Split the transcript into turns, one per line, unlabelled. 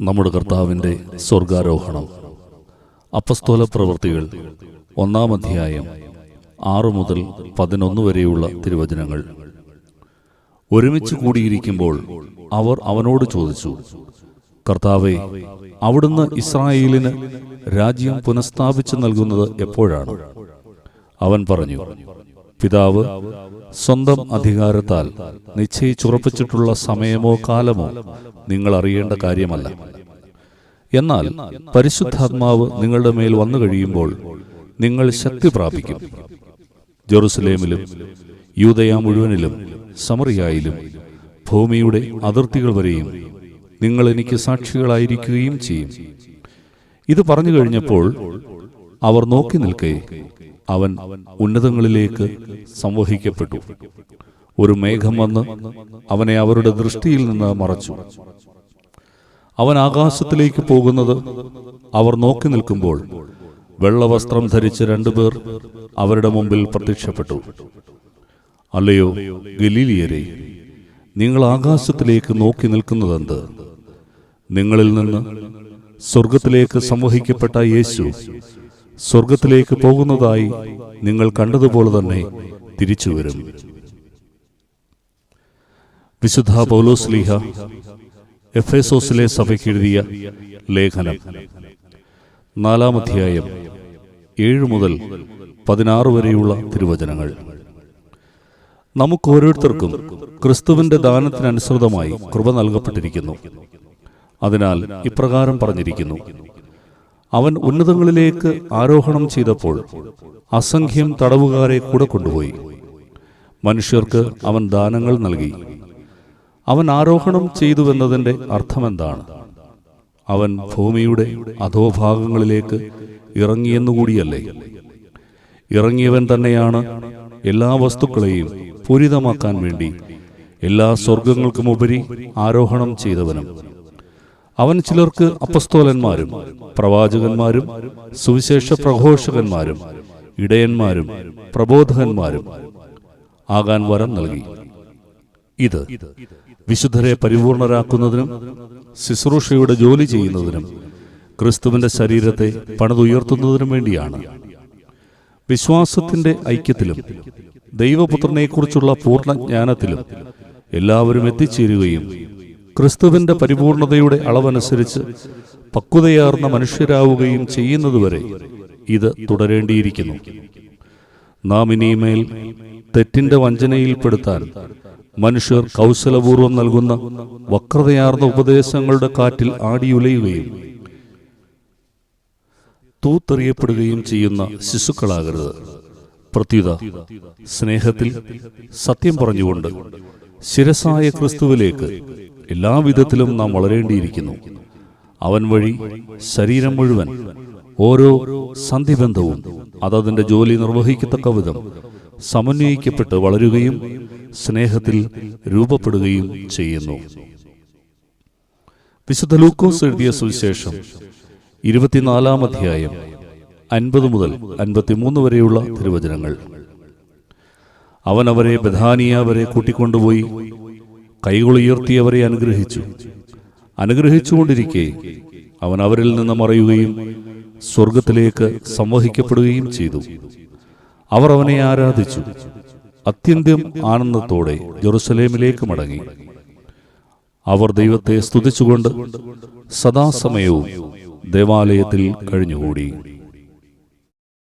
നമ്മുടെ കർത്താവിന്റെ സ്വർഗാരോഹണം. അപ്പസ്തോല പ്രവൃത്തികൾ ഒന്നാം അധ്യായം ആറ് മുതൽ പതിനൊന്ന് വരെയുള്ള തിരുവചനങ്ങൾ. ഒരുമിച്ച് കൂടിയിരിക്കുമ്പോൾ അവർ അവനോട് ചോദിച്ചു കർത്താവെ അവിടുന്ന് ഇസ്രായേലിന് രാജ്യം പുനഃസ്ഥാപിച്ചു നൽകുന്നത് എപ്പോഴാണ്? അവൻ പറഞ്ഞു പിതാവ് സ്വന്തം അധികാരത്താൽ നിശ്ചയിച്ചുറപ്പിച്ചിട്ടുള്ള സമയമോ കാലമോ നിങ്ങൾ അറിയേണ്ട കാര്യമല്ല. എന്നാൽ പരിശുദ്ധാത്മാവ് നിങ്ങളുടെ മേൽ വന്നു കഴിയുമ്പോൾ നിങ്ങൾ ശക്തി പ്രാപിക്കും. ജെറുസലേമിലും യൂതയ മുഴുവനിലും സമറിയായിലും ഭൂമിയുടെ അതിർത്തികൾ വരെയും നിങ്ങൾ എനിക്ക് സാക്ഷികളായിരിക്കുകയും ചെയ്യും. ഇത് പറഞ്ഞു കഴിഞ്ഞപ്പോൾ അവർ നോക്കി നിൽക്കെ അവൻ ഉന്നതങ്ങളിലേക്ക് സംവഹിക്കപ്പെട്ടു. ഒരു മേഘം വന്ന് അവനെ അവരുടെ ദൃഷ്ടിയിൽ നിന്ന് മറച്ചു. അവൻ ആകാശത്തിലേക്ക് പോകുന്നത് അവർ നോക്കി നിൽക്കുമ്പോൾ വെള്ളവസ്ത്രം ധരിച്ച രണ്ടുപേർ അവരുടെ മുമ്പിൽ പ്രത്യക്ഷപ്പെട്ടു. അല്ലയോ ഗലീലിയരെ നിങ്ങൾ ആകാശത്തിലേക്ക് നോക്കി നിൽക്കുന്നതെന്ത്? നിങ്ങളിൽ നിന്ന് സ്വർഗത്തിലേക്ക് സംവഹിക്കപ്പെട്ട യേശു സ്വർഗത്തിലേക്ക് പോകുന്നതായി നിങ്ങൾ കണ്ടതുപോലെ തന്നെ തിരിച്ചു വരും. വിശുദ്ധ പൗലോസ്ലീഹ എസോസിലെ സഭയ്ക്ക് എഴുതിയ ലേഖനം. നാലാം അധ്യായം ഏഴ് മുതൽ പതിനാറ് വരെയുള്ള തിരുവചനങ്ങൾ. നമുക്ക് ഓരോരുത്തർക്കും ക്രിസ്തുവിന്റെ ദാനത്തിനനുസൃതമായി കൃപ നൽകപ്പെട്ടിരിക്കുന്നു. അതിനാൽ ഇപ്രകാരം പറഞ്ഞിരിക്കുന്നു. അവൻ ഉന്നതങ്ങളിലേക്ക് ആരോഹണം ചെയ്തപ്പോൾ അസംഖ്യം തടവുകാരെ കൂടെ കൊണ്ടുപോയി. മനുഷ്യർക്ക് അവൻ ദാനങ്ങൾ നൽകി. അവൻ ആരോഹണം ചെയ്തുവെന്നതിന്റെ അർത്ഥമെന്താണ്? അവൻ ഭൂമിയുടെ അധോഭാഗങ്ങളിലേക്ക് ഇറങ്ങിയെന്നുകൂടിയല്ലേ? ഇറങ്ങിയവൻ തന്നെയാണ് എല്ലാ വസ്തുക്കളെയും പൂരിതമാക്കാൻ വേണ്ടി എല്ലാ സ്വർഗങ്ങൾക്കുമുപരി ആരോഹണം ചെയ്തവനും. അവൻ ചിലർക്ക് അപ്പസ്തോലന്മാരും പ്രവാചകന്മാരും സുവിശേഷ പ്രഘോഷകന്മാരും ഇടയന്മാരും പ്രബോധകന്മാരും ആകാൻ വരം നൽകി. ഇത് വിശുദ്ധരെ പരിപൂർണരാക്കുന്നതിനും ശുശ്രൂഷയുടെ ജോലി ചെയ്യുന്നതിനും ക്രിസ്തുവിന്റെ ശരീരത്തെ പണിതുയർത്തുന്നതിനും വേണ്ടിയാണ്. വിശ്വാസത്തിന്റെ ഐക്യത്തിലും ദൈവപുത്രനെക്കുറിച്ചുള്ള പൂർണ ജ്ഞാനത്തിലും എല്ലാവരും എത്തിച്ചേരുകയും ക്രിസ്തുവിന്റെ പരിപൂർണതയുടെ അളവനുസരിച്ച് പക്വതയാർന്ന മനുഷ്യരാവുകയും ചെയ്യുന്നതുവരെ ഇത് തുടരേണ്ടിയിരിക്കുന്നു. നാം ഇനിമേൽ തെറ്റിന്റെ വഞ്ചനയിൽപ്പെടുത്താൻ മനുഷ്യർ കൗശലപൂർവം നൽകുന്ന വക്രതയാർന്ന ഉപദേശങ്ങളുടെ കാറ്റിൽ ആടിയുലയുകയും തൂത്തെറിയപ്പെടുകയും ചെയ്യുന്ന ശിശുക്കളാകരുത്. പ്രത്യുത സ്നേഹത്തിൽ സത്യം പറഞ്ഞുകൊണ്ട് ശിരസായ ക്രിസ്തുവിലേക്ക് എല്ലാവിധത്തിലും നാം വളരേണ്ടിയിരിക്കുന്നു. അവൻ വഴി ശരീരം മുഴുവൻ ഓരോ സന്ധിബന്ധവും അതതിന്റെ ജോലി നിർവഹിക്കത്തക്ക വിധം സമന്വയിക്കപ്പെട്ട് വളരുകയും സ്നേഹത്തിൽ രൂപപ്പെടുകയും ചെയ്യുന്നു. വിശുദ്ധ ലൂക്കോസ് എഴുതിയ സുവിശേഷം ഇരുപത്തിനാലാം അധ്യായം അൻപത് മുതൽ അൻപത്തിമൂന്ന് വരെയുള്ള തിരുവചനങ്ങൾ. അവൻ അവരെ ബഥാനിയ വരെ കൂട്ടിക്കൊണ്ടുപോയി കൈകളുയർത്തി ഉയർത്തിയവരെ അനുഗ്രഹിച്ചു. അനുഗ്രഹിച്ചുകൊണ്ടിരിക്കെ അവൻ അവരിൽ നിന്ന് മറയുകയും സ്വർഗത്തിലേക്ക് സംവഹിക്കപ്പെടുകയും ചെയ്തു. അവർ അവനെ ആരാധിച്ചു. അത്യന്തം ആനന്ദത്തോടെ ജെറുസലേമിലേക്ക് മടങ്ങി. അവർ ദൈവത്തെ സ്തുതിച്ചുകൊണ്ട് സദാസമയവും ദേവാലയത്തിൽ കഴിഞ്ഞുകൂടി.